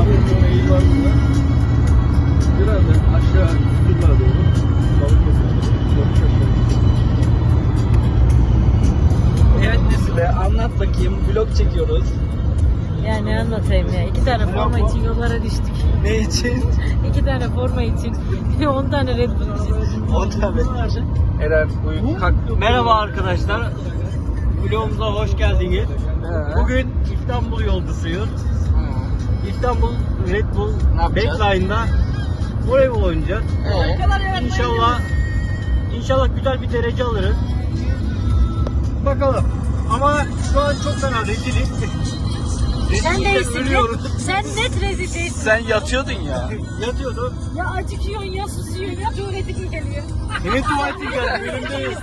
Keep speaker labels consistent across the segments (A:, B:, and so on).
A: var burada. Biraz da aşağı doğru.
B: Evet Nesibe anlat bakayım vlog çekiyoruz.
C: Yani ne anlatayım ya. İki tane forma için yollara düştük.
B: Ne için?
C: İki tane forma için. 10 tane Red Bull için.
B: Eren kalk.
D: Merhaba arkadaşlar. Vlogumuza hoş geldiniz. Bugün İstanbul yolcusuyuz. İstanbul Red Bull
B: Ne yapacağız?
D: Backline'da voleybol oynayacağız.
B: Ee,
D: İnşallah inşallah güzel bir derece alırız. Bakalım. Ama şu an çok fena rezilik.
C: Sen
D: Rezilikten
C: değilsin.
D: ölüyoruz.
C: Sen net rezil değilsin.
B: sen yatıyordun ya.
D: Yatıyordu.
C: Ya acıkıyorsun ya susuyorsun ya tuvaletin geliyor.
D: Senin tuvaletin geldi benim değil.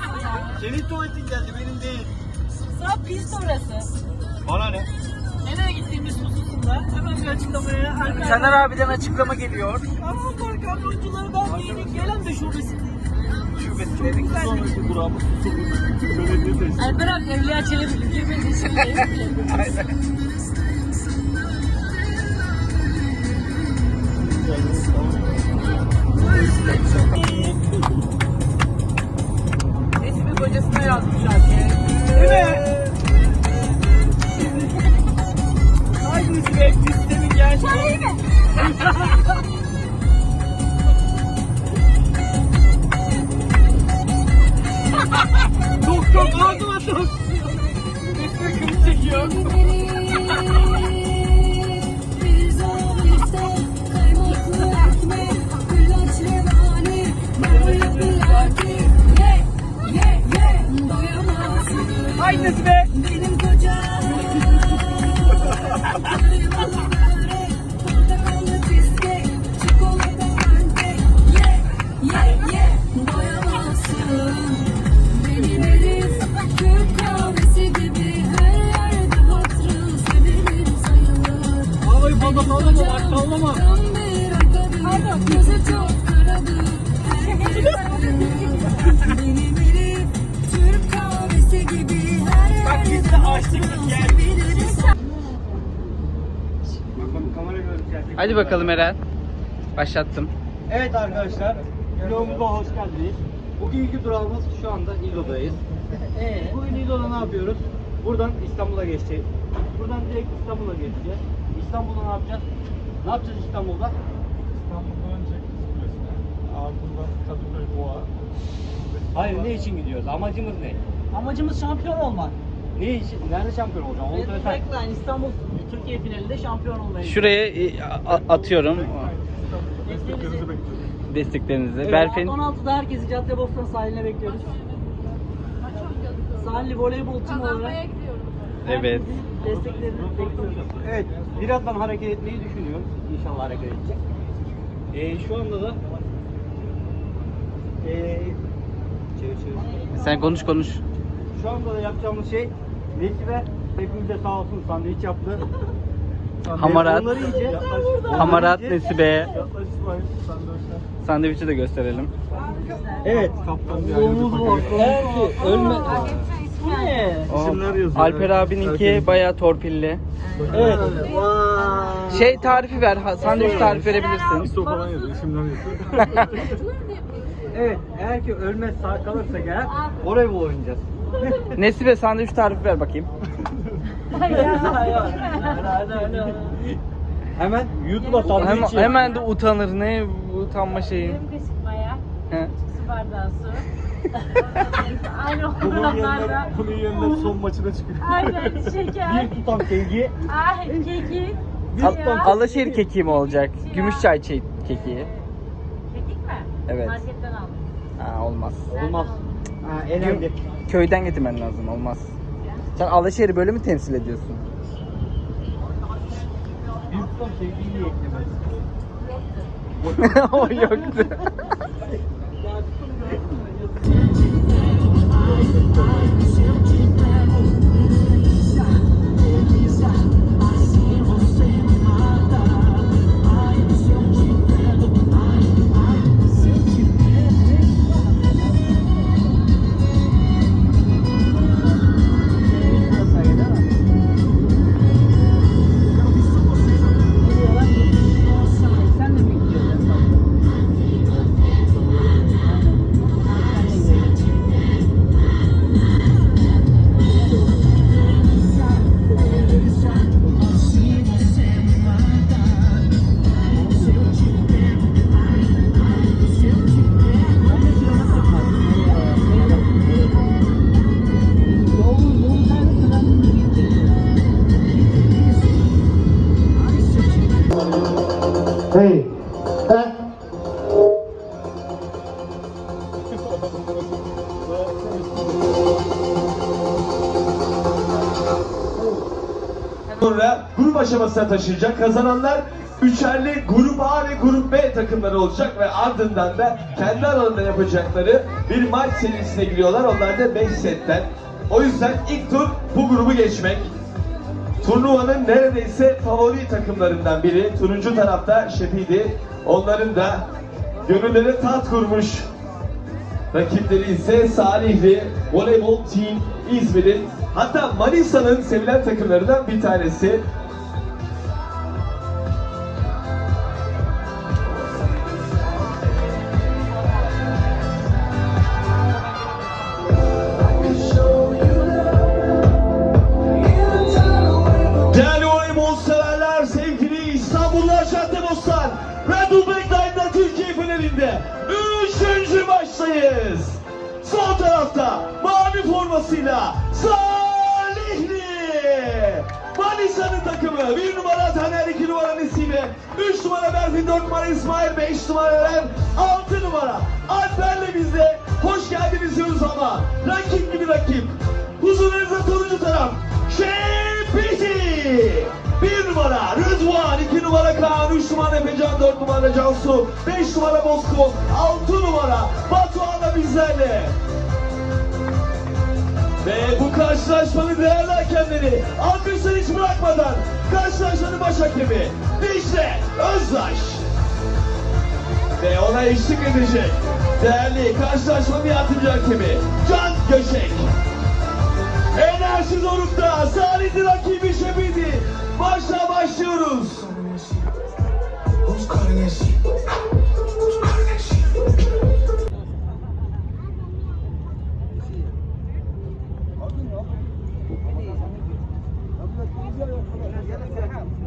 D: Senin tuvaletin geldi benim değil.
C: Sağ pist orası.
D: Bana ne?
C: Nereye gittiğimiz hususunda hemen bir açıklamaya Alper.
B: Caner abiden açıklama geliyor.
C: Aman kamyoncuları ben yeni gelen de şubesindeyim.
B: Şubesindeydik.
A: Sonraki durağımız tesisi.
C: Alper abi Evliya Çelebi girmedi şimdi. Resmi kocasına yazmış şarkıyı.
D: Değil mi? Doktor pardon doktor. Üstüne çekiyor.
B: Hadi bakalım Eren. Başlattım.
D: Evet arkadaşlar. Vlogumuza hoş geldiniz. Bugünkü durağımız şu anda İlo'dayız.
C: Ee,
D: Bugün İlo'da ne yapıyoruz? Buradan İstanbul'a geçeceğiz. Buradan direkt İstanbul'a geçeceğiz. İstanbul'da ne yapacağız? Ne yapacağız İstanbul'da?
A: İstanbul'dan önce Kız Kulesi'ne. Ardından Kadıköy Boğa.
D: Hayır ne için gidiyoruz? Amacımız ne?
C: amacımız şampiyon olmak.
D: Ne için? Nerede şampiyon olacağım? Onu söyle sen.
C: Backline İstanbul Türkiye finalinde şampiyon olmayı.
B: Şuraya e, a- atıyorum
A: Desteklerinizi bekliyoruz.
B: desteklerinizi.
C: Evet,
B: Berfin
C: 16'da herkesi Caddebostan sahiline bekliyoruz. Sahilli voleybol tim olarak
B: evet.
C: desteklerini bekliyoruz.
D: Evet, birazdan hareket etmeyi düşünüyoruz. İnşallah hareket edecek. Ee, şu anda da ee, çevir çevir.
B: Sen konuş konuş.
D: Şu anda da yapacağımız şey Nesibe hepimize sağ olsun sandviç yaptı.
B: Hamarat.
D: Onları yiyeceğiz.
B: Hamarat. Nesibe. Sandviçi de gösterelim.
D: Evet.
A: Kaptan
D: var. Ölme.
C: Bu ne?
A: İsimler yazıyor,
B: Alper abininki bayağı torpilli.
D: Evet.
B: Şey tarifi ver. ha- Sandviç tarifi verebilirsin.
A: İso falan yazıyor. isimler yazıyor.
D: Evet. Eğer ki ölmez sağ kalırsak eğer voleybol oynayacağız.
B: Nesibe sandviç tarifi ver bakayım.
D: Hemen YouTube'a sandviç
B: Hemen,
D: yap.
B: hemen de utanır. Ne bu utanma şeyi.
C: Yarım kaşık maya,
B: He.
C: su bardağı su. Aynı
A: Bunun
C: oranlarda.
A: yerine, bunun yerine son maçına çıkıyor.
C: Aynen şeker.
D: Bir tutam kengi.
C: Ay keki.
B: Al,
C: Ya.
B: Alaşehir kekiği mi olacak? Gümüşçay çay kekiği.
C: Kekik mi?
B: Evet.
C: Marketten aldım.
B: Ha, olmaz.
D: Olmaz. Ha, elemdir.
B: Köyden getirmen lazım olmaz. Sen Alaşehir böyle mi temsil ediyorsun?
D: Büyük top sevgiyi eklemez.
B: o yoktu.
A: Sonra grup aşamasına taşıyacak. Kazananlar üçerli grup A ve grup B takımları olacak ve ardından da kendi alanında yapacakları bir maç serisine giriyorlar. Onlar da 5 setten. O yüzden ilk tur bu grubu geçmek. Turnuvanın neredeyse favori takımlarından biri. Turuncu tarafta Şepidi. Onların da gönüllere tat kurmuş Rakipleri ise Salihli Voleybol Team İzmir'in hatta Manisa'nın sevilen takımlarından bir tanesi. Maçtayız. Sol tarafta mavi formasıyla Salihli. Manisa'nın takımı bir numara Taner, iki numara Nesibe, üç numara Berfin, dört numara İsmail, beş numara Eren, altı numara Alper'le bizde. Hoş geldiniz diyoruz ama rakip gibi rakip. Huzurunuzda turuncu taraf. Şepiti. Bir numara Rıdvan, iki numara Kaan, üç numara Efecan, dört numara Cansu, beş numara Bozkurt, altı numara Batuhan da bizlerle. Ve bu karşılaşmanın değerli hakemleri alkışları hiç bırakmadan karşılaşmanın baş hakemi Dicle Özdaş. Ve ona eşlik edecek değerli karşılaşmanın yardımcı hakemi Can Göçek. Enerji Doruk'ta Salih'in rakibi Şebidi. Başla başlıyoruz. Rus kardeşi. Rus kardeşi. Thank.